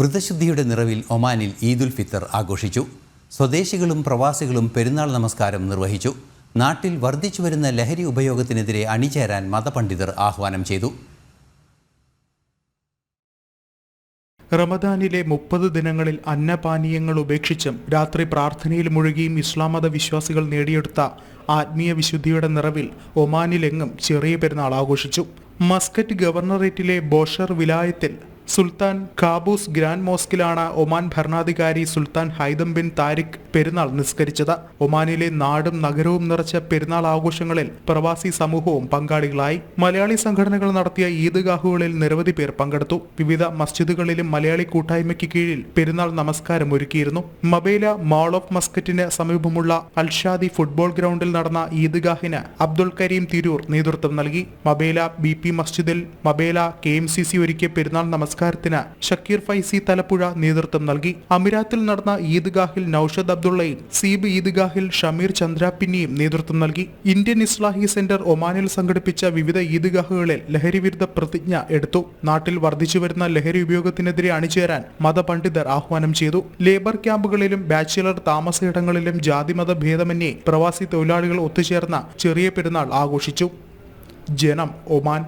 വ്രതശുദ്ധിയുടെ നിറവിൽ ഒമാനിൽ ഈദുൽ ഫിത്തർ ആഘോഷിച്ചു. സ്വദേശികളും പ്രവാസികളും പെരുന്നാൾ നമസ്കാരം നിർവഹിച്ചു. നാട്ടിൽ വർദ്ധിച്ചു വരുന്ന ലഹരി ഉപയോഗത്തിനെതിരെ അണിചേരാൻ മതപണ്ഡിതർ ആഹ്വാനം ചെയ്തു. റമദാനിലെ മുപ്പത് ദിനങ്ങളിൽ അന്നപാനീയങ്ങൾ ഉപേക്ഷിച്ചും രാത്രി പ്രാർത്ഥനയിൽ മുഴുകിയും ഇസ്ലാം മത വിശ്വാസികൾ നേടിയെടുത്ത ആത്മീയ വിശുദ്ധിയുടെ നിറവിൽ ഒമാനിലെങ്ങും ചെറിയ പെരുന്നാൾ ആഘോഷിച്ചു. മസ്കറ്റ് ഗവർണറേറ്റിലെ ബോഷർ വിലായത്തിൽ സുൽത്താൻ കാബൂസ് ഗ്രാൻഡ് മോസ്കിലാണ് ഒമാൻ ഭരണാധികാരി സുൽത്താൻ ഹൈദം ബിൻ താരിഖ് പെരുന്നാൾ നിസ്കരിച്ചത്. ഒമാനിലെ നാടും നഗരവും നിറച്ച പെരുന്നാൾ ആഘോഷങ്ങളിൽ പ്രവാസി സമൂഹവും പങ്കാളികളായി മലയാളി സംഘടനകൾ നടത്തിയ ഈദ്ഗാഹുകളിൽ നിരവധി പേർ പങ്കെടുത്തു. വിവിധ മസ്ജിദുകളിലും മലയാളി കൂട്ടായ്മയ്ക്ക് കീഴിൽ പെരുന്നാൾ നമസ്കാരം ഒരുക്കിയിരുന്നു. മബേല മാൾ ഓഫ് മസ്കറ്റിന് സമീപമുള്ള അൽഷാദി ഫുട്ബോൾ ഗ്രൗണ്ടിൽ നടന്ന ഈദ്ഗാഹിന് അബ്ദുൾ കരീം തിരൂർ നേതൃത്വം നൽകി. മബേല ബി പി മസ്ജിദിൽ Mabela K M C C ഒരുക്കിയ പെരുന്നാൾ നമസ്കാരത്തിന് ഷക്കീർ ഫൈസി തലപ്പുഴ നേതൃത്വം നൽകി. അമിരാത്തിൽ നടന്ന ഈദ്ഗാഹിൽ നൌഷദ് അബ്ദുള്ളയും സീബ് ഈദ്ഗാഹിൽ ഷമീർ ചന്ദ്രാപിന്നിയും നേതൃത്വം നൽകി. ഇന്ത്യൻ ഇസ്ലാഹി സെന്റർ ഒമാനിൽ സംഘടിപ്പിച്ച വിവിധ ഈദ്ഗാഹുകളിൽ ലഹരി വിരുദ്ധ പ്രതിജ്ഞ എടുത്തു. നാട്ടിൽ വർദ്ധിച്ചുവരുന്ന ലഹരി ഉപയോഗത്തിനെതിരെ അണിചേരാൻ മതപണ്ഡിതർ ആഹ്വാനം ചെയ്തു. ലേബർ ക്യാമ്പുകളിലും ബാച്ചിലർ താമസയിടങ്ങളിലും ജാതിമത ഭേദമന്യേ പ്രവാസി തൊഴിലാളികൾ ഒത്തുചേർന്ന ചെറിയ പെരുന്നാൾ ആഘോഷിച്ചു. ജനം ഒമാൻ